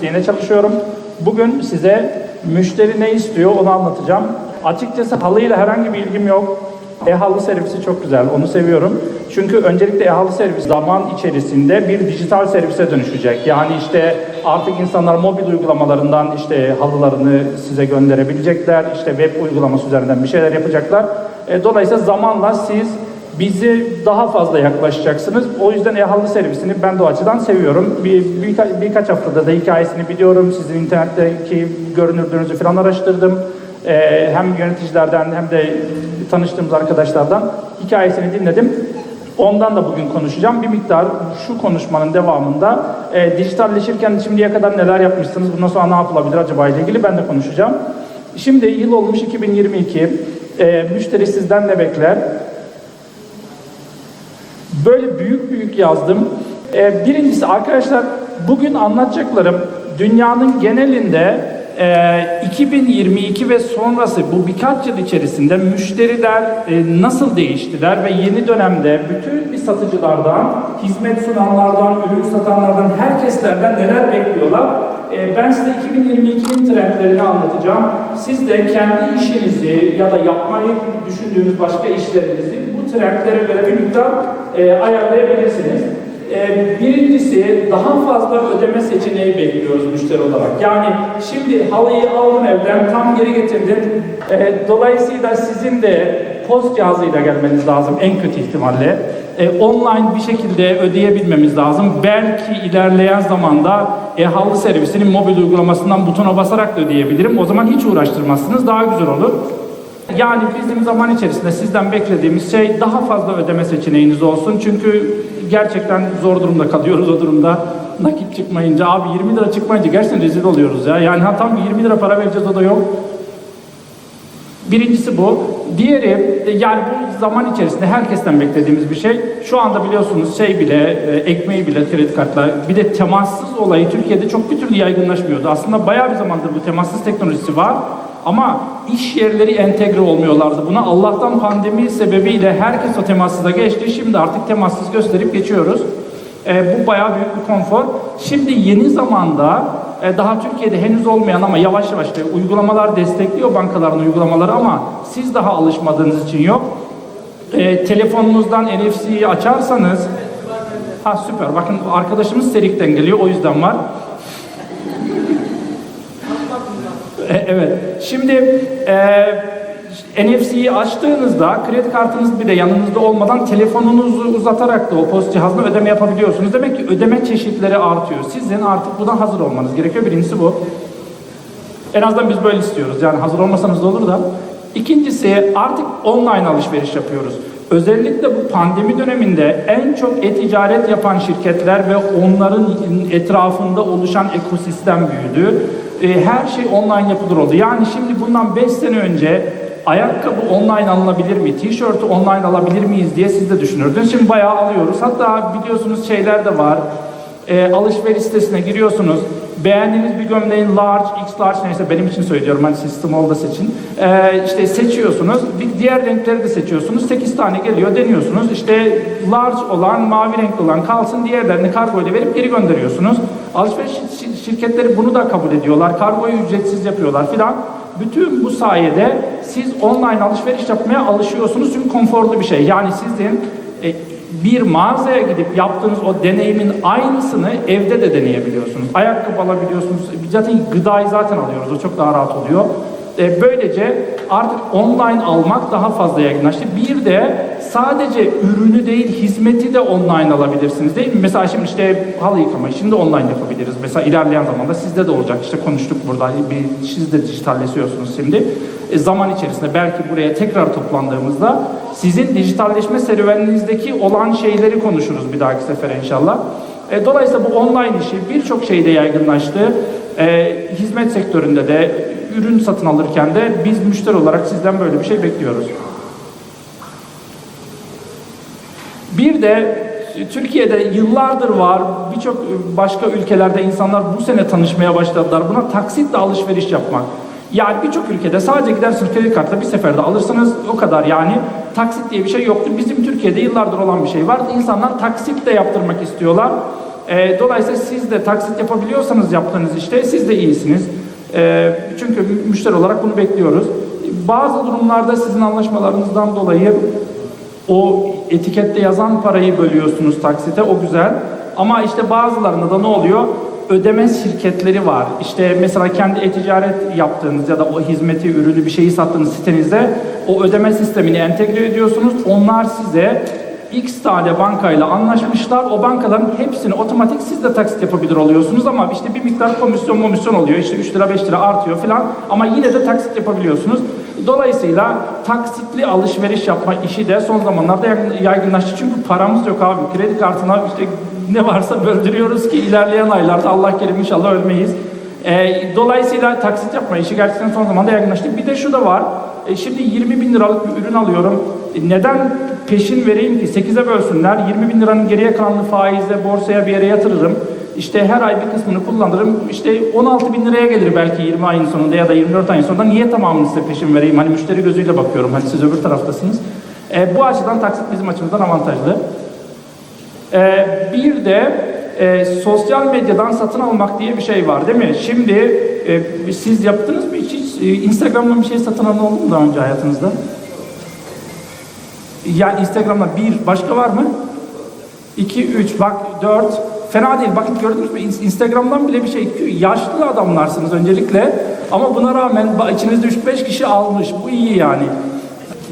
mühendisliğine çalışıyorum. Bugün size müşteri ne istiyor onu anlatacağım. Açıkçası halıyla herhangi bir ilgim yok. E-halı servisi çok güzel, onu seviyorum. Çünkü öncelikle e-halı servis zaman içerisinde bir dijital servise dönüşecek. Yani işte artık insanlar mobil uygulamalarından işte halılarını size gönderebilecekler. İşte web uygulaması üzerinden bir şeyler yapacaklar. E, dolayısıyla zamanla siz bizi daha fazla yaklaşacaksınız. O yüzden e-halı servisini ben de o açıdan seviyorum. Bir, birka- birkaç haftada da hikayesini biliyorum. Sizin internetteki görünürlüğünüzü falan araştırdım. Ee, hem yöneticilerden hem de tanıştığımız arkadaşlardan hikayesini dinledim. Ondan da bugün konuşacağım. Bir miktar şu konuşmanın devamında e, dijitalleşirken şimdiye kadar neler yapmışsınız, bundan sonra ne yapılabilir acaba ile ilgili ben de konuşacağım. Şimdi yıl olmuş 2022. E, müşteri sizden ne bekler? Böyle büyük büyük yazdım. Ee, birincisi arkadaşlar bugün anlatacaklarım dünyanın genelinde e, 2022 ve sonrası bu birkaç yıl içerisinde müşteriler e, nasıl değiştiler ve yeni dönemde bütün bir satıcılardan, hizmet sunanlardan, ürün satanlardan, herkeslerden neler bekliyorlar? E, ben size 2022'nin trendlerini anlatacağım. Siz de kendi işinizi ya da yapmayı düşündüğünüz başka işlerinizi trendlere göre bir miktar e, ayarlayabilirsiniz. E, birincisi daha fazla ödeme seçeneği bekliyoruz müşteri olarak. Yani şimdi halıyı aldın evden tam geri getirdin. E, dolayısıyla sizin de post cihazıyla gelmeniz lazım en kötü ihtimalle. E, online bir şekilde ödeyebilmemiz lazım. Belki ilerleyen zamanda e-halı servisinin mobil uygulamasından butona basarak da ödeyebilirim. O zaman hiç uğraştırmazsınız. Daha güzel olur. Yani bizim zaman içerisinde sizden beklediğimiz şey daha fazla ödeme seçeneğiniz olsun. Çünkü gerçekten zor durumda kalıyoruz o durumda. Nakit çıkmayınca, abi 20 lira çıkmayınca gerçekten rezil oluyoruz ya. Yani ha tam 20 lira para vereceğiz o da yok. Birincisi bu. Diğeri yani bu zaman içerisinde herkesten beklediğimiz bir şey. Şu anda biliyorsunuz şey bile, e, ekmeği bile kredi kartla bir de temassız olayı Türkiye'de çok bir türlü yaygınlaşmıyordu. Aslında bayağı bir zamandır bu temassız teknolojisi var. Ama iş yerleri entegre olmuyorlardı buna. Allah'tan pandemi sebebiyle herkes o temassıza geçti. Şimdi artık temassız gösterip geçiyoruz. E, bu bayağı büyük bir konfor. Şimdi yeni zamanda e, daha Türkiye'de henüz olmayan ama yavaş yavaş da uygulamalar destekliyor bankaların uygulamaları ama siz daha alışmadığınız için yok. E, telefonunuzdan NFC'yi açarsanız Ha süper. Bakın arkadaşımız Serik'ten geliyor. O yüzden var. E, Evet. Şimdi e, NFC'yi açtığınızda kredi kartınız bile yanınızda olmadan telefonunuzu uzatarak da o post cihazına ödeme yapabiliyorsunuz. Demek ki ödeme çeşitleri artıyor. Sizin artık buna hazır olmanız gerekiyor. Birincisi bu. En azından biz böyle istiyoruz. Yani hazır olmasanız da olur da. İkincisi artık online alışveriş yapıyoruz. Özellikle bu pandemi döneminde en çok e-ticaret yapan şirketler ve onların etrafında oluşan ekosistem büyüdü. E, Her şey online yapılır oldu. Yani şimdi bundan 5 sene önce ayakkabı online alınabilir mi, tişörtü online alabilir miyiz diye siz de düşünürdünüz. Şimdi bayağı alıyoruz. Hatta biliyorsunuz şeyler de var. E, alışveriş sitesine giriyorsunuz. Beğendiğiniz bir gömleğin large, x large neyse benim için söylüyorum hani siz small da seçin. E, işte seçiyorsunuz. Bir diğer renkleri de seçiyorsunuz. 8 tane geliyor deniyorsunuz. İşte large olan, mavi renkli olan kalsın diğerlerini kargo ile verip geri gönderiyorsunuz. Alışveriş şir- şirketleri bunu da kabul ediyorlar. Kargoyu ücretsiz yapıyorlar filan. Bütün bu sayede siz online alışveriş yapmaya alışıyorsunuz çünkü konforlu bir şey. Yani sizin bir mağazaya gidip yaptığınız o deneyimin aynısını evde de deneyebiliyorsunuz. Ayakkabı alabiliyorsunuz. Zaten gıdayı zaten alıyoruz. O çok daha rahat oluyor. E, böylece artık online almak daha fazla yaygınlaştı. Bir de sadece ürünü değil hizmeti de online alabilirsiniz değil mi? Mesela şimdi işte halı yıkamayı şimdi online yapabiliriz. Mesela ilerleyen zamanda sizde de olacak. İşte konuştuk burada. Bir, siz de dijitalleşiyorsunuz şimdi. E, zaman içerisinde belki buraya tekrar toplandığımızda sizin dijitalleşme serüveninizdeki olan şeyleri konuşuruz bir dahaki sefere inşallah. E, dolayısıyla bu online işi birçok şeyde yaygınlaştı. E, hizmet sektöründe de ürün satın alırken de biz müşteri olarak sizden böyle bir şey bekliyoruz. Bir de Türkiye'de yıllardır var, birçok başka ülkelerde insanlar bu sene tanışmaya başladılar. Buna taksitle alışveriş yapmak. Yani birçok ülkede sadece gidersiniz kredi kartla bir seferde alırsınız o kadar yani taksit diye bir şey yoktur. Bizim Türkiye'de yıllardır olan bir şey var. İnsanlar taksitle yaptırmak istiyorlar. E, dolayısıyla siz de taksit yapabiliyorsanız yaptığınız işte siz de iyisiniz. E, çünkü müşteri olarak bunu bekliyoruz. Bazı durumlarda sizin anlaşmalarınızdan dolayı o etikette yazan parayı bölüyorsunuz taksite o güzel. Ama işte bazılarında da ne oluyor? Ödeme şirketleri var. İşte mesela kendi e-ticaret yaptığınız ya da o hizmeti, ürünü bir şeyi sattığınız sitenizde o ödeme sistemini entegre ediyorsunuz. Onlar size X tane bankayla anlaşmışlar. O bankaların hepsini otomatik siz de taksit yapabilir oluyorsunuz ama işte bir miktar komisyon komisyon oluyor. İşte 3 lira 5 lira artıyor falan ama yine de taksit yapabiliyorsunuz. Dolayısıyla taksitli alışveriş yapma işi de son zamanlarda yaygın- yaygınlaştı. Çünkü paramız yok abi. Kredi kartına işte ne varsa böldürüyoruz ki ilerleyen aylarda Allah kerim inşallah ölmeyiz. Ee, dolayısıyla taksit yapma işi gerçekten son zamanda yaygınlaştı. Bir de şu da var. E, şimdi 20 bin liralık bir ürün alıyorum. E, neden peşin vereyim ki? 8'e bölsünler. 20 bin liranın geriye kalanını faizle borsaya bir yere yatırırım. İşte her ay bir kısmını kullanırım. İşte 16 bin liraya gelir belki 20 ayın sonunda ya da 24 ayın sonunda. Niye tamamını size peşin vereyim? Hani müşteri gözüyle bakıyorum. Hani siz öbür taraftasınız. E, bu açıdan taksit bizim açımızdan avantajlı. E, bir de e, sosyal medyadan satın almak diye bir şey var değil mi? Şimdi e, siz yaptınız mı hiç? e, Instagram'dan bir şey satın alan oldu mu daha önce hayatınızda? Yani Instagram'da bir, başka var mı? 2, 3, bak 4. Fena değil. Bakın gördünüz mü? İn- Instagram'dan bile bir şey. Yaşlı adamlarsınız öncelikle. Ama buna rağmen içinizde 3-5 kişi almış. Bu iyi yani.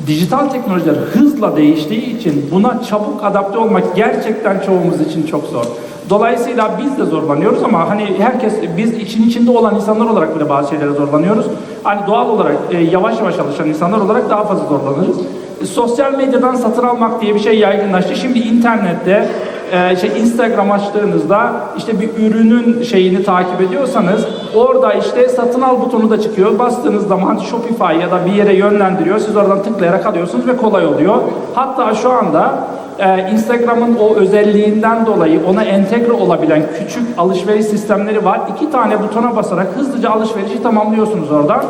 Dijital teknolojiler hızla değiştiği için buna çabuk adapte olmak gerçekten çoğumuz için çok zor. Dolayısıyla biz de zorlanıyoruz ama hani herkes biz için içinde olan insanlar olarak bile bazı şeylere zorlanıyoruz. Hani doğal olarak e, yavaş yavaş alışan insanlar olarak daha fazla zorlanırız. E, sosyal medyadan satın almak diye bir şey yaygınlaştı. Şimdi internette e, şey Instagram açtığınızda işte bir ürünün şeyini takip ediyorsanız orada işte satın al butonu da çıkıyor. Bastığınız zaman Shopify ya da bir yere yönlendiriyor. Siz oradan tıklayarak alıyorsunuz ve kolay oluyor. Hatta şu anda e, Instagram'ın o özelliğinden dolayı ona entegre olabilen küçük alışveriş sistemleri var. İki tane butona basarak hızlıca alışverişi tamamlıyorsunuz oradan.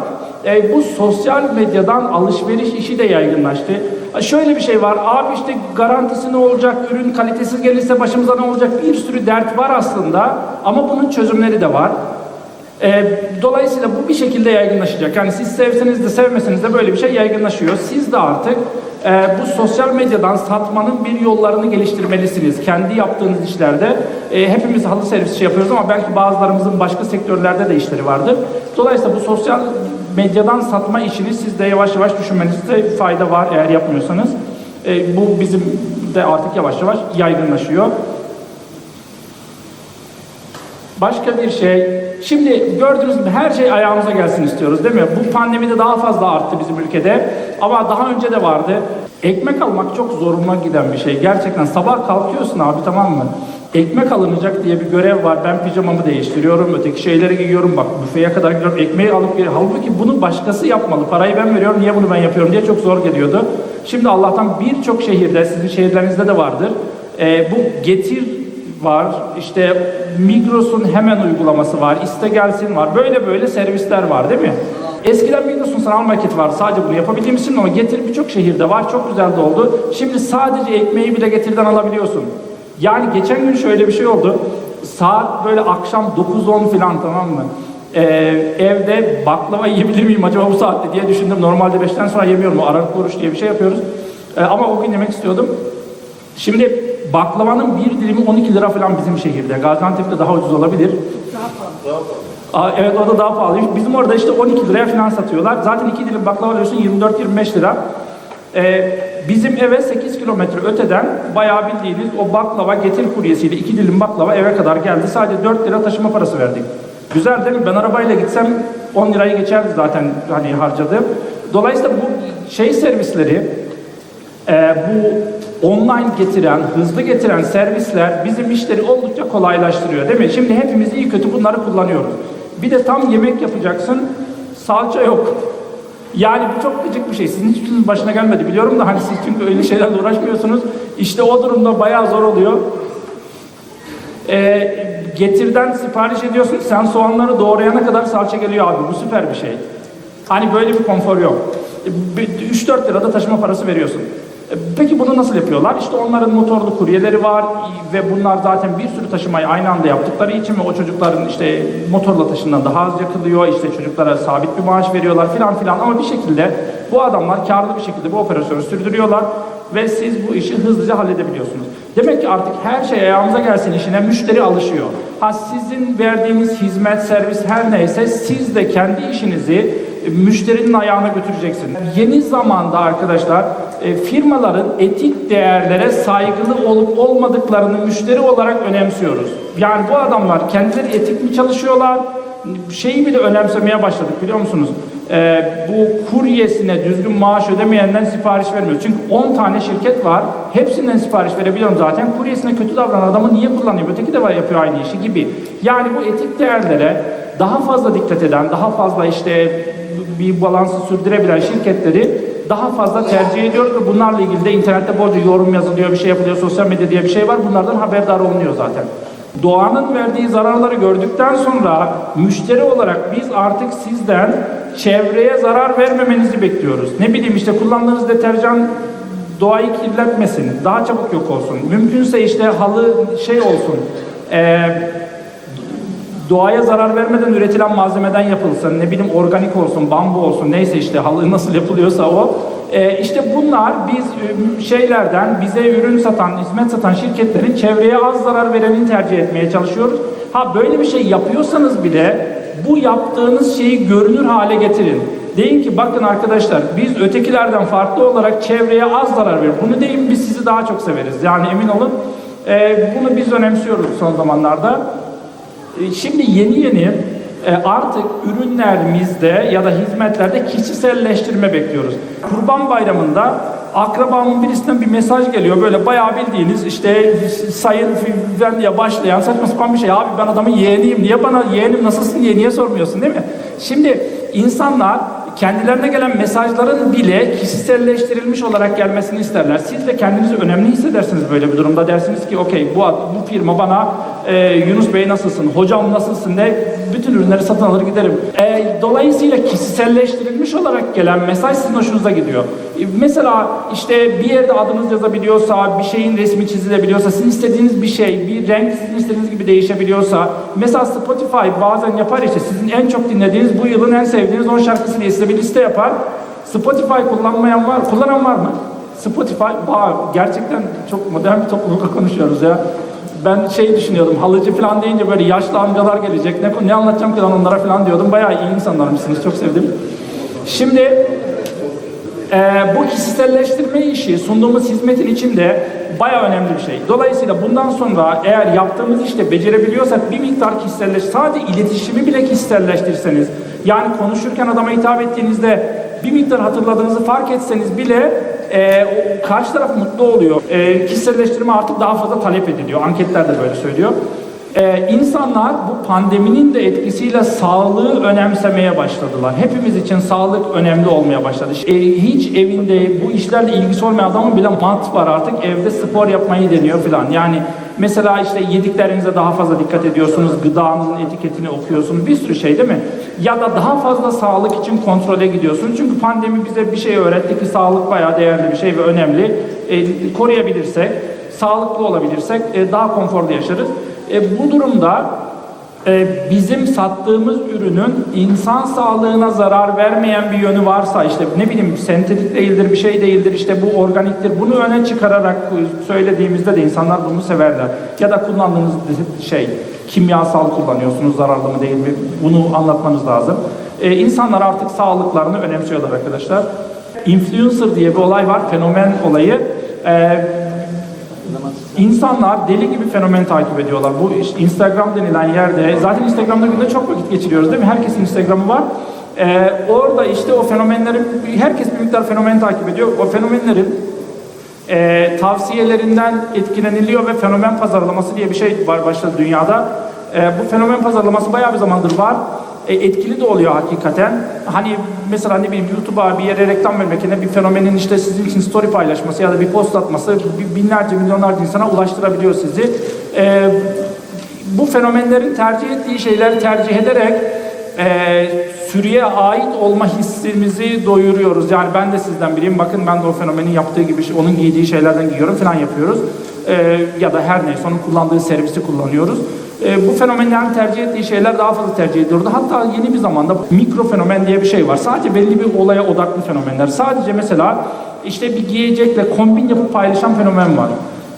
E, bu sosyal medyadan alışveriş işi de yaygınlaştı. Ha, Şöyle bir şey var, abi işte garantisi ne olacak, ürün kalitesiz gelirse başımıza ne olacak bir sürü dert var aslında ama bunun çözümleri de var. E, dolayısıyla bu bir şekilde yaygınlaşacak. Yani siz sevseniz de sevmeseniz de böyle bir şey yaygınlaşıyor. Siz de artık e, bu sosyal medyadan satmanın bir yollarını geliştirmelisiniz. Kendi yaptığınız işlerde e, hepimiz halı servis işi yapıyoruz ama belki bazılarımızın başka sektörlerde de işleri vardır. Dolayısıyla bu sosyal medyadan satma işini siz de yavaş yavaş düşünmenizde fayda var eğer yapmıyorsanız. E, bu bizim de artık yavaş yavaş yaygınlaşıyor. Başka bir şey. Şimdi gördüğünüz gibi her şey ayağımıza gelsin istiyoruz değil mi? Bu pandemide daha fazla arttı bizim ülkede. Ama daha önce de vardı. Ekmek almak çok zoruma giden bir şey. Gerçekten sabah kalkıyorsun abi tamam mı? Ekmek alınacak diye bir görev var. Ben pijamamı değiştiriyorum, öteki şeyleri giyiyorum. Bak büfeye kadar gidiyorum, ekmeği alıp geliyorum. Halbuki bunu başkası yapmalı. Parayı ben veriyorum, niye bunu ben yapıyorum diye çok zor geliyordu. Şimdi Allah'tan birçok şehirde, sizin şehirlerinizde de vardır. Ee, bu getir var. İşte Migros'un hemen uygulaması var. İste gelsin var. Böyle böyle servisler var değil mi? Eskiden Migros'un sanal marketi vardı. Sadece bunu yapabildiğimiz ama Getir birçok şehirde var. Çok güzel de oldu. Şimdi sadece ekmeği bile Getir'den alabiliyorsun. Yani geçen gün şöyle bir şey oldu. Saat böyle akşam 9-10 falan tamam mı? Ee, evde baklava yiyebilir miyim acaba bu saatte diye düşündüm. Normalde 5'ten sonra yemiyorum. O aralıklı oruç diye bir şey yapıyoruz. Ee, ama o gün yemek istiyordum. Şimdi baklavanın bir dilimi 12 lira falan bizim şehirde. Gaziantep'te daha ucuz olabilir. Aa, evet o da daha pahalıymış. Bizim orada işte 12 liraya falan satıyorlar. Zaten iki dilim baklava alıyorsun 24-25 lira. Ee, bizim eve 8 kilometre öteden bayağı bildiğiniz o baklava getir kuryesiyle iki dilim baklava eve kadar geldi. Sadece 4 lira taşıma parası verdik. Güzel değil mi? Ben arabayla gitsem 10 lirayı geçerdi zaten hani harcadığım. Dolayısıyla bu şey servisleri ee, bu online getiren, hızlı getiren servisler bizim işleri oldukça kolaylaştırıyor değil mi? Şimdi hepimiz iyi kötü bunları kullanıyoruz. Bir de tam yemek yapacaksın, salça yok. Yani bu çok gıcık bir şey. Sizin hiçbirinizin başına gelmedi biliyorum da hani siz çünkü öyle şeylerle uğraşmıyorsunuz. İşte o durumda bayağı zor oluyor. Ee, getirden sipariş ediyorsun, sen soğanları doğrayana kadar salça geliyor abi. Bu süper bir şey. Hani böyle bir konfor yok. 3-4 lirada taşıma parası veriyorsun. E, Peki bunu nasıl yapıyorlar? İşte onların motorlu kuryeleri var ve bunlar zaten bir sürü taşımayı aynı anda yaptıkları için ve o çocukların işte motorla taşınan daha az yakılıyor, işte çocuklara sabit bir maaş veriyorlar filan filan ama bir şekilde bu adamlar karlı bir şekilde bu operasyonu sürdürüyorlar ve siz bu işi hızlıca halledebiliyorsunuz. Demek ki artık her şey ayağımıza gelsin işine müşteri alışıyor. Ha sizin verdiğiniz hizmet, servis her neyse siz de kendi işinizi müşterinin ayağına götüreceksiniz. Yeni zamanda arkadaşlar e, firmaların etik değerlere saygılı olup olmadıklarını müşteri olarak önemsiyoruz. Yani bu adamlar kendileri etik mi çalışıyorlar? Şeyi bile önemsemeye başladık biliyor musunuz? Ee, bu kuryesine düzgün maaş ödemeyenden sipariş vermiyor. Çünkü 10 tane şirket var. Hepsinden sipariş verebiliyorum zaten. Kuryesine kötü davranan adamı niye kullanayım? Öteki de var yapıyor aynı işi gibi. Yani bu etik değerlere daha fazla dikkat eden, daha fazla işte bir balansı sürdürebilen şirketleri daha fazla tercih ediyoruz ve bunlarla ilgili de internette bolca yorum yazılıyor, bir şey yapılıyor, sosyal medya diye bir şey var. Bunlardan haberdar olunuyor zaten. Doğanın verdiği zararları gördükten sonra müşteri olarak biz artık sizden çevreye zarar vermemenizi bekliyoruz. Ne bileyim işte kullandığınız deterjan doğayı kirletmesin, daha çabuk yok olsun. Mümkünse işte halı şey olsun, eee doğaya zarar vermeden üretilen malzemeden yapılsın, ne bileyim organik olsun, bambu olsun, neyse işte halı nasıl yapılıyorsa o. Ee, işte bunlar biz e, şeylerden bize ürün satan, hizmet satan şirketlerin çevreye az zarar verenini tercih etmeye çalışıyoruz. Ha böyle bir şey yapıyorsanız bile bu yaptığınız şeyi görünür hale getirin. Deyin ki bakın arkadaşlar biz ötekilerden farklı olarak çevreye az zarar veriyoruz. Bunu deyin biz sizi daha çok severiz. Yani emin olun e, bunu biz önemsiyoruz son zamanlarda. E, Şimdi yeni yeni e, artık ürünlerimizde ya da hizmetlerde kişiselleştirme bekliyoruz. Kurban Bayramı'nda akrabamın birisinden bir mesaj geliyor. Böyle bayağı bildiğiniz işte sayın filan diye başlayan saçma sapan bir şey. Abi ben adamın yeğeniyim. Niye bana yeğenim nasılsın diye niye sormuyorsun değil mi? Şimdi insanlar kendilerine gelen mesajların bile kişiselleştirilmiş olarak gelmesini isterler. Siz de kendinizi önemli hissedersiniz böyle bir durumda. Dersiniz ki okey bu, bu firma bana e, Yunus Bey nasılsın, hocam nasılsın ne bütün ürünleri satın alır giderim. E, dolayısıyla kişiselleştirilmiş olarak gelen mesaj sizin hoşunuza gidiyor. E, mesela işte bir yerde adınız yazabiliyorsa, bir şeyin resmi çizilebiliyorsa, sizin istediğiniz bir şey, bir renk sizin istediğiniz gibi değişebiliyorsa, mesela Spotify bazen yapar işte sizin en çok dinlediğiniz bu yılın en sevdiğiniz 10 şarkısı diye size bir liste yapar. Spotify kullanmayan var, kullanan var mı? Spotify, vay, gerçekten çok modern bir toplulukla konuşuyoruz ya. Ben şey düşünüyordum, halıcı falan deyince böyle yaşlı amcalar gelecek, ne, ne anlatacağım ki onlara falan diyordum. Bayağı iyi insanlarmışsınız, çok sevdim. Şimdi ee, bu kişiselleştirme işi sunduğumuz hizmetin içinde bayağı önemli bir şey. Dolayısıyla bundan sonra eğer yaptığımız işte becerebiliyorsak bir miktar kişiselleş, sadece iletişimi bile kişiselleştirseniz, yani konuşurken adama hitap ettiğinizde bir miktar hatırladığınızı fark etseniz bile e, karşı taraf mutlu oluyor. E, kişiselleştirme artık daha fazla talep ediliyor. Anketler de böyle söylüyor. Ee, insanlar bu pandeminin de etkisiyle sağlığı önemsemeye başladılar. Hepimiz için sağlık önemli olmaya başladı. Ee, hiç evinde bu işlerle ilgisi olmayan adamın bile mat var artık evde spor yapmayı deniyor falan. Yani mesela işte yediklerinize daha fazla dikkat ediyorsunuz, gıdanın etiketini okuyorsunuz, bir sürü şey değil mi? Ya da daha fazla sağlık için kontrole gidiyorsun. Çünkü pandemi bize bir şey öğretti ki sağlık bayağı değerli bir şey ve önemli. Ee, koruyabilirsek, sağlıklı olabilirsek e, daha konforlu yaşarız. E, bu durumda e, bizim sattığımız ürünün insan sağlığına zarar vermeyen bir yönü varsa işte ne bileyim sentetik değildir bir şey değildir işte bu organiktir bunu öne çıkararak söylediğimizde de insanlar bunu severler. Ya da kullandığınız şey kimyasal kullanıyorsunuz zararlı mı değil mi bunu anlatmanız lazım. E, insanlar artık sağlıklarını önemsiyorlar arkadaşlar. Influencer diye bir olay var fenomen olayı. E, İnsanlar deli gibi fenomen takip ediyorlar. Bu Instagram denilen yerde, zaten Instagram'da günde çok vakit geçiriyoruz değil mi? Herkesin Instagram'ı var. Ee, orada işte o fenomenlerin, herkes bir miktar fenomen takip ediyor. O fenomenlerin e, tavsiyelerinden etkileniliyor ve fenomen pazarlaması diye bir şey var başladı dünyada. E, bu fenomen pazarlaması bayağı bir zamandır var. E, etkili de oluyor hakikaten. Hani mesela ne bileyim YouTube'a bir yere reklam vermek yerine bir fenomenin işte sizin için story paylaşması ya da bir post atması binlerce milyonlarca insana ulaştırabiliyor sizi. E, bu fenomenlerin tercih ettiği şeyleri tercih ederek e, sürüye ait olma hissimizi doyuruyoruz. Yani ben de sizden biriyim. Bakın ben de o fenomenin yaptığı gibi, şey- onun giydiği şeylerden giyiyorum falan yapıyoruz. E, ya da her neyse onun kullandığı servisi kullanıyoruz. E, bu fenomenlerin tercih ettiği şeyler daha fazla tercih ediliyordu. Hatta yeni bir zamanda mikro fenomen diye bir şey var. Sadece belli bir olaya odaklı fenomenler. Sadece mesela işte bir giyecekle kombin yapıp paylaşan fenomen var.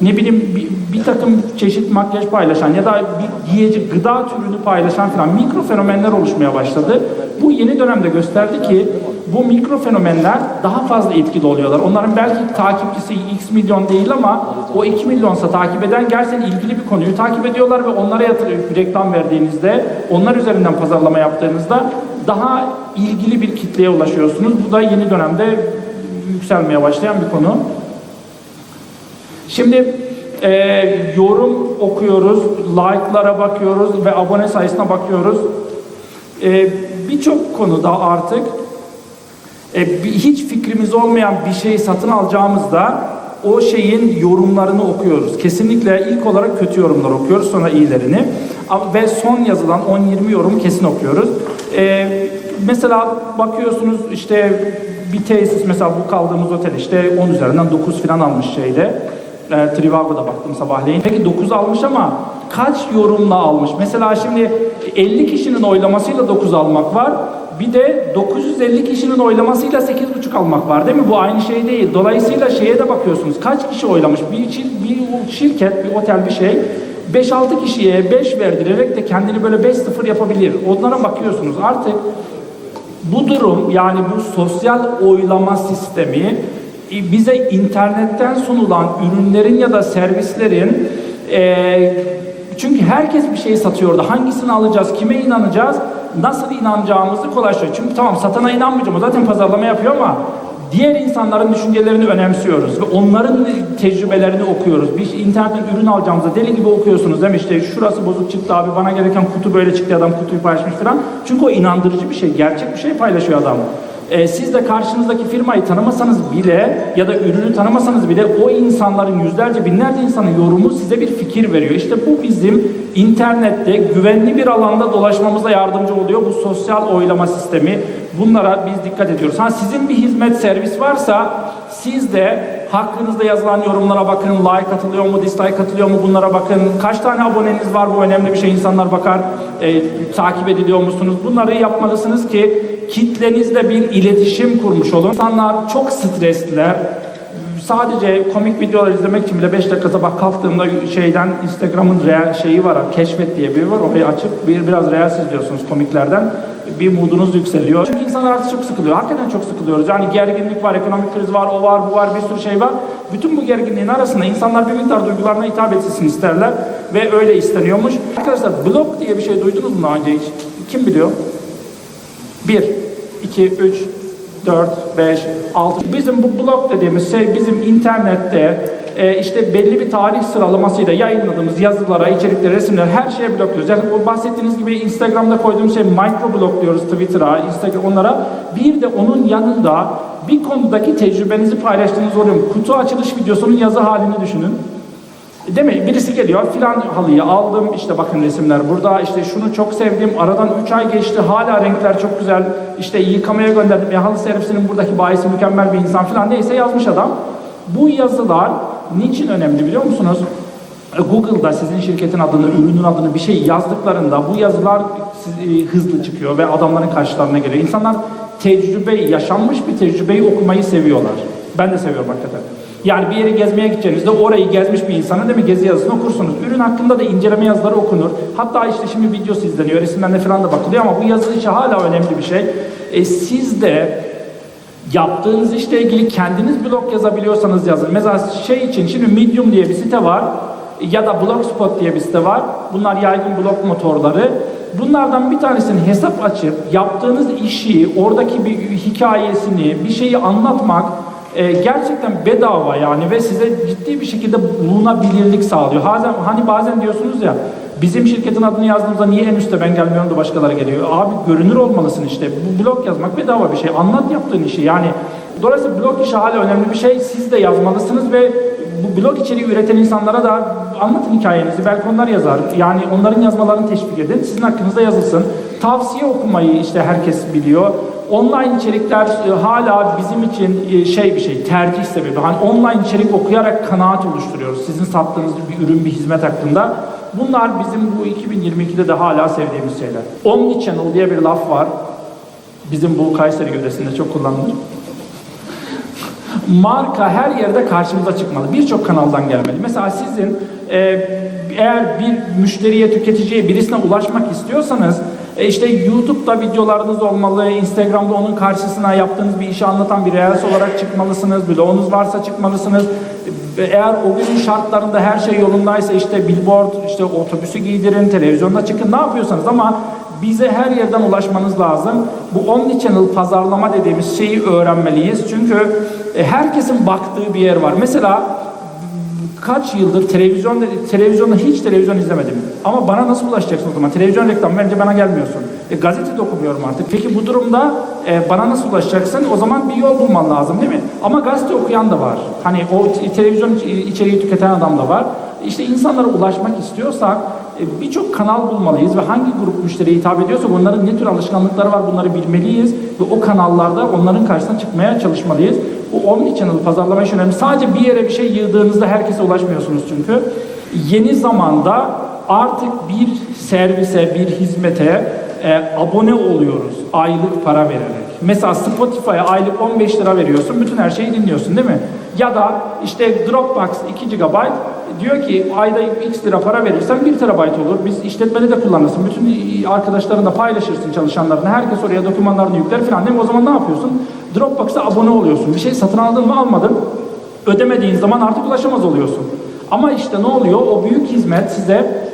Ne bileyim bir, bir takım çeşit makyaj paylaşan ya da bir giyecek gıda türünü paylaşan falan mikro fenomenler oluşmaya başladı. Bu yeni dönemde gösterdi ki bu mikro fenomenler daha fazla etkili oluyorlar. Onların belki takipçisi x milyon değil ama o 2 milyonsa takip eden gerçekten ilgili bir konuyu takip ediyorlar ve onlara yatırıp reklam verdiğinizde, onlar üzerinden pazarlama yaptığınızda daha ilgili bir kitleye ulaşıyorsunuz. Bu da yeni dönemde yükselmeye başlayan bir konu. Şimdi e, yorum okuyoruz, like'lara bakıyoruz ve abone sayısına bakıyoruz. E, Birçok konuda artık e, hiç fikrimiz olmayan bir şeyi satın alacağımızda o şeyin yorumlarını okuyoruz. Kesinlikle ilk olarak kötü yorumlar okuyoruz, sonra iyilerini. Ve son yazılan 10-20 yorumu kesin okuyoruz. E, mesela bakıyorsunuz işte bir tesis mesela bu kaldığımız otel işte 10 üzerinden 9 falan almış şeyde. E, Trivago'da baktım sabahleyin. Peki 9 almış ama kaç yorumla almış? Mesela şimdi 50 kişinin oylamasıyla 9 almak var. Bir de 950 kişinin oylamasıyla 8,5 almak var değil mi? Bu aynı şey değil. Dolayısıyla şeye de bakıyorsunuz. Kaç kişi oylamış? Bir, şir- bir şirket, bir otel bir şey 5-6 kişiye 5 verdirerek de kendini böyle 5-0 yapabilir. Onlara bakıyorsunuz. Artık bu durum yani bu sosyal oylama sistemi e, bize internetten sunulan ürünlerin ya da servislerin e, çünkü herkes bir şey satıyordu. Hangisini alacağız, kime inanacağız, nasıl inanacağımızı kolaylaştırıyor. Çünkü tamam satana inanmayacağım o zaten pazarlama yapıyor ama diğer insanların düşüncelerini önemsiyoruz ve onların tecrübelerini okuyoruz. Bir internetten ürün alacağımızda deli gibi okuyorsunuz değil mi? İşte şurası bozuk çıktı abi bana gereken kutu böyle çıktı adam kutuyu paylaşmış falan. Çünkü o inandırıcı bir şey, gerçek bir şey paylaşıyor adam. Ee, siz de karşınızdaki firmayı tanımasanız bile ya da ürünü tanımasanız bile o insanların yüzlerce binlerce insanın yorumu size bir fikir veriyor. İşte bu bizim internette güvenli bir alanda dolaşmamıza yardımcı oluyor bu sosyal oylama sistemi. Bunlara biz dikkat ediyoruz. Ha sizin bir hizmet servis varsa siz de hakkınızda yazılan yorumlara bakın. Like atılıyor mu, dislike atılıyor mu bunlara bakın. Kaç tane aboneniz var bu önemli bir şey. İnsanlar bakar. E, takip ediliyor musunuz? Bunları yapmalısınız ki kitlenizle bir iletişim kurmuş olun. İnsanlar çok stresliler. Sadece komik videolar izlemek için bile 5 dakika sabah kalktığımda şeyden Instagram'ın real şeyi var, keşfet diye bir var. Orayı açıp bir biraz reels izliyorsunuz komiklerden. Bir moodunuz yükseliyor. Çünkü insanlar artık çok sıkılıyor. Hakikaten çok sıkılıyoruz. Yani gerginlik var, ekonomik kriz var, o var, bu var, bir sürü şey var. Bütün bu gerginliğin arasında insanlar bir miktar duygularına hitap etsin isterler ve öyle isteniyormuş. Arkadaşlar blog diye bir şey duydunuz mu daha önce hiç? Kim biliyor? 1, 2, 3, 4, 5, 6. Bizim bu blog dediğimiz şey bizim internette e, işte belli bir tarih sıralamasıyla yayınladığımız yazılara, içeriklere, resimlere her şeye blokluyoruz. Yani o bahsettiğiniz gibi Instagram'da koyduğumuz şey micro blog diyoruz Twitter'a, Instagram onlara. Bir de onun yanında bir konudaki tecrübenizi paylaştığınız oluyor. Kutu açılış videosunun yazı halini düşünün. Değil mi? Birisi geliyor filan halıyı aldım işte bakın resimler burada işte şunu çok sevdim aradan 3 ay geçti hala renkler çok güzel işte yıkamaya gönderdim ya halı servisinin buradaki bayisi mükemmel bir insan filan neyse yazmış adam. Bu yazılar niçin önemli biliyor musunuz? E, Google'da sizin şirketin adını, ürünün adını bir şey yazdıklarında bu yazılar e, hızlı çıkıyor ve adamların karşılarına geliyor. İnsanlar tecrübeyi, yaşanmış bir tecrübeyi okumayı seviyorlar. Ben de seviyorum hakikaten. Yani bir yere gezmeye gideceğinizde orayı gezmiş bir insanın değil mi gezi yazısını okursunuz. Ürün hakkında da inceleme yazıları okunur. Hatta işte şimdi videosu izleniyor, resimlerine falan da bakılıyor ama bu yazı işi hala önemli bir şey. E, siz de yaptığınız işle ilgili kendiniz blog yazabiliyorsanız yazın. Mesela şey için şimdi Medium diye bir site var ya da Blogspot diye bir site var. Bunlar yaygın blog motorları. Bunlardan bir tanesini hesap açıp yaptığınız işi, oradaki bir hikayesini, bir şeyi anlatmak e, gerçekten bedava yani ve size ciddi bir şekilde bulunabilirlik sağlıyor. Bazen, hani bazen diyorsunuz ya bizim şirketin adını yazdığımızda niye en üstte ben gelmiyorum da başkaları geliyor. Abi görünür olmalısın işte. Bu blog yazmak bedava bir şey. Anlat yaptığın işi yani. Dolayısıyla blog işi hala önemli bir şey. Siz de yazmalısınız ve bu blog içeriği üreten insanlara da anlatın hikayenizi. Belki onlar yazar. Yani onların yazmalarını teşvik edin. Sizin hakkınızda yazılsın. Tavsiye okumayı işte herkes biliyor. Online içerikler e, hala bizim için e, şey bir şey, tercih sebebi. Hani online içerik okuyarak kanaat oluşturuyoruz. Sizin sattığınız bir ürün, bir hizmet hakkında. Bunlar bizim bu 2022'de de hala sevdiğimiz şeyler. Omnichannel diye bir laf var. Bizim bu Kayseri yöresinde çok kullanılır. Marka her yerde karşımıza çıkmalı. Birçok kanaldan gelmeli. Mesela sizin e, eğer bir müşteriye, tüketiciye, birisine ulaşmak istiyorsanız e, işte YouTube'da videolarınız olmalı, Instagram'da onun karşısına yaptığınız bir işi anlatan bir reels olarak çıkmalısınız, blogunuz varsa çıkmalısınız. E, Eğer o günün şartlarında her şey yolundaysa işte billboard, işte otobüsü giydirin, televizyonda çıkın ne yapıyorsanız ama bize her yerden ulaşmanız lazım. Bu omnichannel pazarlama dediğimiz şeyi öğrenmeliyiz. Çünkü e, herkesin baktığı bir yer var. Mesela kaç yıldır televizyon televizyonda hiç televizyon izlemedim. Ama bana nasıl ulaşacaksın o zaman? Televizyon reklamı verince bana gelmiyorsun. E, gazete de okumuyorum artık. Peki bu durumda e, bana nasıl ulaşacaksın? O zaman bir yol bulman lazım değil mi? Ama gazete okuyan da var. Hani o televizyon içeriği tüketen adam da var. İşte insanlara ulaşmak istiyorsak birçok kanal bulmalıyız ve hangi grup müşteriye hitap ediyorsa bunların ne tür alışkanlıkları var bunları bilmeliyiz ve o kanallarda onların karşısına çıkmaya çalışmalıyız. Bu omnichannel pazarlama işi önemli. Sadece bir yere bir şey yığdığınızda herkese ulaşmıyorsunuz çünkü. Yeni zamanda artık bir servise, bir hizmete e, abone oluyoruz aylık para vererek. Mesela Spotify'a aylık 15 lira veriyorsun, bütün her şeyi dinliyorsun değil mi? Ya da işte Dropbox 2 GB diyor ki ayda x lira para verirsen 1 TB olur. Biz işletmede de kullanırsın. Bütün arkadaşlarınla paylaşırsın çalışanlarına. Herkes oraya dokümanlarını yükler falan değil mi? O zaman ne yapıyorsun? Dropbox'a abone oluyorsun. Bir şey satın aldın mı almadın. Ödemediğin zaman artık ulaşamaz oluyorsun. Ama işte ne oluyor? O büyük hizmet size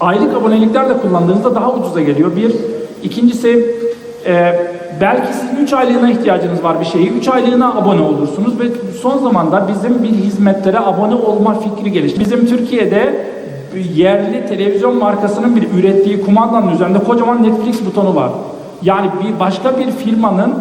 aylık aboneliklerle kullandığınızda daha ucuza geliyor. Bir. İkincisi e, belki sizin 3 aylığına ihtiyacınız var bir şeyi. 3 aylığına abone olursunuz ve son zamanda bizim bir hizmetlere abone olma fikri gelişti. Bizim Türkiye'de yerli televizyon markasının bir ürettiği kumandanın üzerinde kocaman Netflix butonu var. Yani bir başka bir firmanın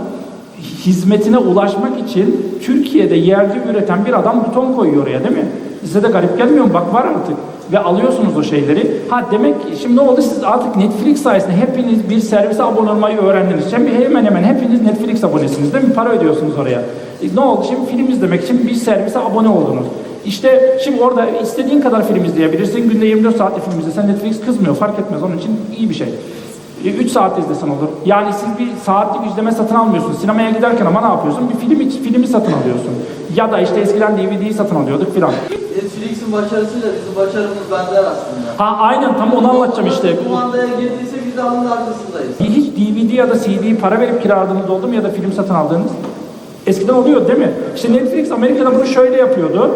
hizmetine ulaşmak için Türkiye'de yerli üreten bir adam buton koyuyor oraya değil mi? Size de garip gelmiyor mu? Bak var artık. Ve alıyorsunuz o şeyleri. Ha demek ki şimdi ne oldu? Siz artık Netflix sayesinde hepiniz bir servise abone olmayı öğrendiniz. Şimdi hemen hemen hepiniz Netflix abonesiniz değil mi? Para ödüyorsunuz oraya. E, ne oldu? Şimdi film izlemek için bir servise abone oldunuz. İşte şimdi orada istediğin kadar film izleyebilirsin. Günde 24 saatte film izlesen Netflix kızmıyor. Fark etmez. Onun için iyi bir şey. 3 saat izlesen olur. Yani siz bir saatlik izleme satın almıyorsunuz. Sinemaya giderken ama ne yapıyorsun? Bir film filmi satın alıyorsun. Ya da işte eskiden DVD'yi satın alıyorduk filan. Netflix'in başarısıyla bizim başarımız benzer aslında. Ha aynen tam onu anlatacağım işte. Bu kumandaya girdiyse biz de onun arkasındayız. Hiç DVD ya da CD para verip kiraladığınız oldu mu ya da film satın aldığınız? Eskiden oluyor değil mi? İşte Netflix Amerika'da bunu şöyle yapıyordu.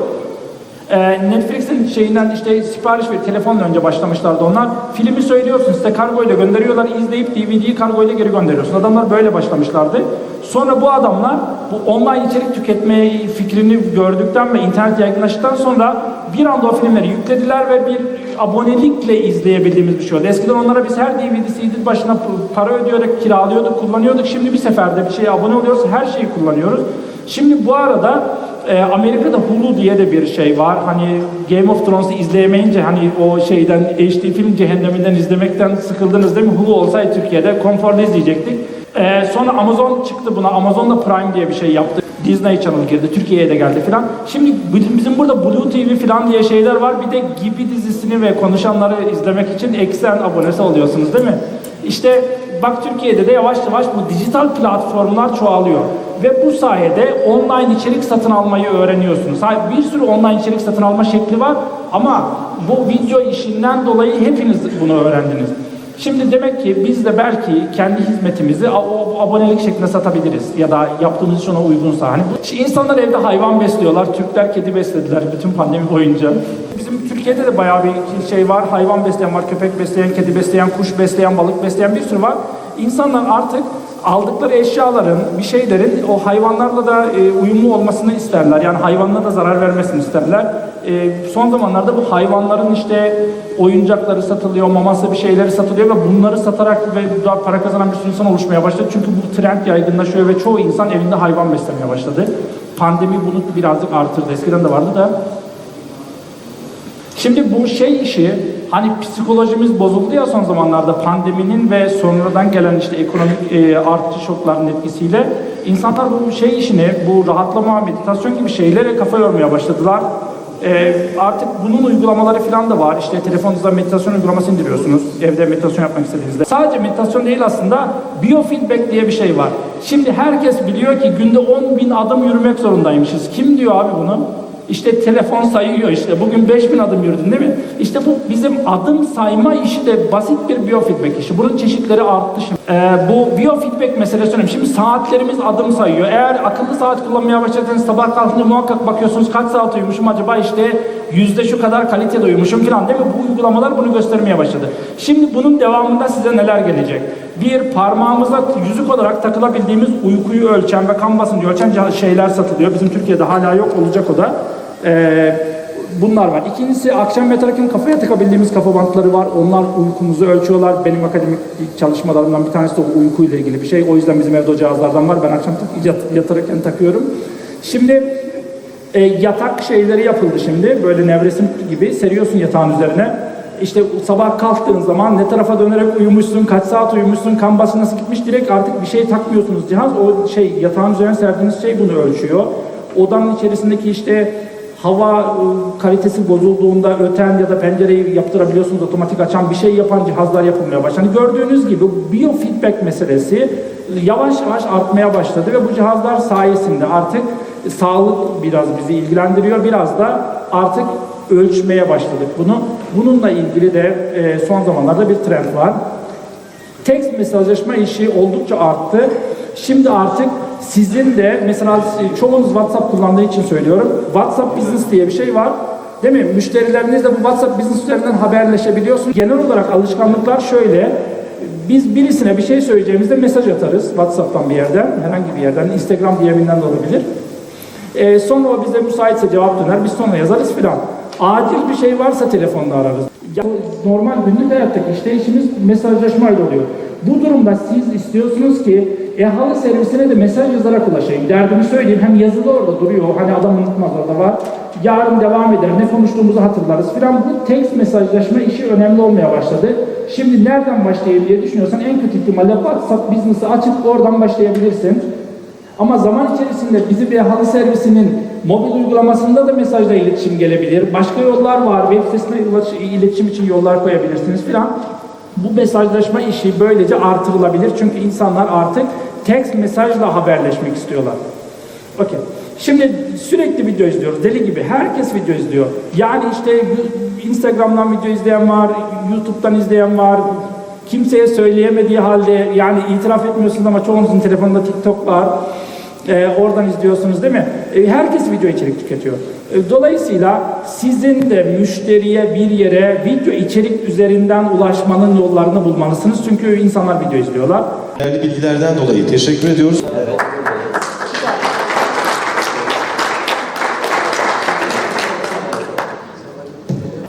Ee, Netflix'in şeyinden işte sipariş ver, telefonla önce başlamışlardı onlar. Filmi söylüyorsun size kargoyla gönderiyorlar, izleyip DVD'yi kargoyla geri gönderiyorsun. Adamlar böyle başlamışlardı. Sonra bu adamlar bu online içerik tüketme fikrini gördükten ve internet yaygınlaştıktan sonra bir anda o filmleri yüklediler ve bir abonelikle izleyebildiğimiz bir şey oldu. Eskiden onlara biz her DVD, CD başına para ödeyerek kiralıyorduk, kullanıyorduk. Şimdi bir seferde bir şeye abone oluyoruz, her şeyi kullanıyoruz. Şimdi bu arada e, Amerika'da Hulu diye de bir şey var. Hani Game of Thrones'u izleyemeyince hani o şeyden HD film cehenneminden izlemekten sıkıldınız değil mi? Hulu olsaydı Türkiye'de konforlu izleyecektik. E, sonra Amazon çıktı buna. Amazon'da Prime diye bir şey yaptı. Disney Channel girdi, Türkiye'ye de geldi filan. Şimdi bizim burada Blue TV filan diye şeyler var. Bir de Gibi dizisini ve konuşanları izlemek için eksen abonesi oluyorsunuz değil mi? İşte bak Türkiye'de de yavaş yavaş bu dijital platformlar çoğalıyor. Ve bu sayede online içerik satın almayı öğreniyorsunuz. Bir sürü online içerik satın alma şekli var ama bu video işinden dolayı hepiniz bunu öğrendiniz. Şimdi demek ki biz de belki kendi hizmetimizi o abonelik şeklinde satabiliriz ya da yaptığımız iş ona uygunsa. Hani insanlar evde hayvan besliyorlar. Türkler kedi beslediler bütün pandemi boyunca. Bizim Türkiye'de de bayağı bir şey var. Hayvan besleyen var, köpek besleyen, kedi besleyen, kuş besleyen, balık besleyen bir sürü var. İnsanlar artık aldıkları eşyaların, bir şeylerin o hayvanlarla da e, uyumlu olmasını isterler. Yani hayvanlara da zarar vermesini isterler. E, son zamanlarda bu hayvanların işte oyuncakları satılıyor, maması bir şeyleri satılıyor ve bunları satarak ve daha para kazanan bir sürü insan oluşmaya başladı. Çünkü bu trend yaygınlaşıyor ve çoğu insan evinde hayvan beslemeye başladı. Pandemi bunu birazcık artırdı. Eskiden de vardı da Şimdi bu şey işi hani psikolojimiz bozuldu ya son zamanlarda pandeminin ve sonradan gelen işte ekonomik e, artış şoklarının etkisiyle insanlar bu şey işini bu rahatlama meditasyon gibi şeylere kafa yormaya başladılar. E, artık bunun uygulamaları falan da var. İşte telefonunuzda meditasyon uygulaması indiriyorsunuz. Evde meditasyon yapmak istediğinizde. Sadece meditasyon değil aslında biofeedback diye bir şey var. Şimdi herkes biliyor ki günde 10 bin adım yürümek zorundaymışız. Kim diyor abi bunu? İşte telefon sayıyor işte bugün 5000 adım yürüdün değil mi? İşte bu bizim adım sayma işi de basit bir biofeedback işi. Bunun çeşitleri arttı şimdi. Ee, bu biofeedback meselesi önemli. Şimdi saatlerimiz adım sayıyor. Eğer akıllı saat kullanmaya başladığınız sabah kalkınca muhakkak bakıyorsunuz kaç saat uyumuşum acaba işte yüzde şu kadar kalitede uyumuşum falan değil mi? Bu uygulamalar bunu göstermeye başladı. Şimdi bunun devamında size neler gelecek? Bir parmağımıza yüzük olarak takılabildiğimiz uykuyu ölçen ve kan basıncı ölçen şeyler satılıyor. Bizim Türkiye'de hala yok olacak o da. Ee, bunlar var. İkincisi akşam yatarken kafaya takabildiğimiz kafa bantları var. Onlar uykumuzu ölçüyorlar. Benim akademik çalışmalarımdan bir tanesi de uykuyla ilgili bir şey. O yüzden bizim evde o cihazlardan var. Ben akşam yatarken takıyorum. Şimdi e, yatak şeyleri yapıldı şimdi. Böyle nevresim gibi seriyorsun yatağın üzerine. İşte sabah kalktığın zaman ne tarafa dönerek uyumuşsun, kaç saat uyumuşsun, kan basın nasıl gitmiş direkt artık bir şey takmıyorsunuz cihaz. O şey yatağın üzerine serdiğiniz şey bunu ölçüyor. Odanın içerisindeki işte hava e, kalitesi bozulduğunda öten ya da pencereyi yaptırabiliyorsunuz otomatik açan bir şey yapan cihazlar yapılmaya başlandı. Gördüğünüz gibi biofeedback meselesi yavaş yavaş artmaya başladı ve bu cihazlar sayesinde artık sağlık biraz bizi ilgilendiriyor. Biraz da artık ölçmeye başladık bunu. Bununla ilgili de son zamanlarda bir trend var. Text mesajlaşma işi oldukça arttı. Şimdi artık sizin de mesela çoğunuz WhatsApp kullandığı için söylüyorum. WhatsApp Business diye bir şey var. Değil mi? Müşterilerinizle bu WhatsApp Business üzerinden haberleşebiliyorsunuz. Genel olarak alışkanlıklar şöyle. Biz birisine bir şey söyleyeceğimizde mesaj atarız WhatsApp'tan bir yerden, herhangi bir yerden, Instagram DM'inden de olabilir. Ee, sonra o bize müsaitse cevap döner, biz sonra yazarız filan. Acil bir şey varsa telefonla ararız. Ya, normal günlük hayattaki işte işimiz mesajlaşmayla oluyor. Bu durumda siz istiyorsunuz ki e-halı servisine de mesaj yazarak ulaşayım. Derdimi söyleyeyim hem yazılı orada duruyor. Hani adam unutmaz orada var. Yarın devam eder. Ne konuştuğumuzu hatırlarız filan. Bu text mesajlaşma işi önemli olmaya başladı. Şimdi nereden başlayayım diye düşünüyorsan en kötü ihtimalle WhatsApp Business'ı açıp oradan başlayabilirsin. Ama zaman içerisinde bizi bir halı servisinin mobil uygulamasında da mesajla iletişim gelebilir. Başka yollar var. Web sitesine iletişim için yollar koyabilirsiniz filan. Bu mesajlaşma işi böylece artırılabilir. Çünkü insanlar artık text mesajla haberleşmek istiyorlar. Okey. Şimdi sürekli video izliyoruz. Deli gibi. Herkes video izliyor. Yani işte Instagram'dan video izleyen var, YouTube'dan izleyen var, kimseye söyleyemediği halde yani itiraf etmiyorsunuz ama çoğunuzun telefonunda TikTok var. Ee, oradan izliyorsunuz değil mi? Ee, herkes video içerik tüketiyor. Ee, dolayısıyla sizin de müşteriye bir yere video içerik üzerinden ulaşmanın yollarını bulmalısınız. Çünkü insanlar video izliyorlar. Değerli bilgilerden dolayı teşekkür ediyoruz.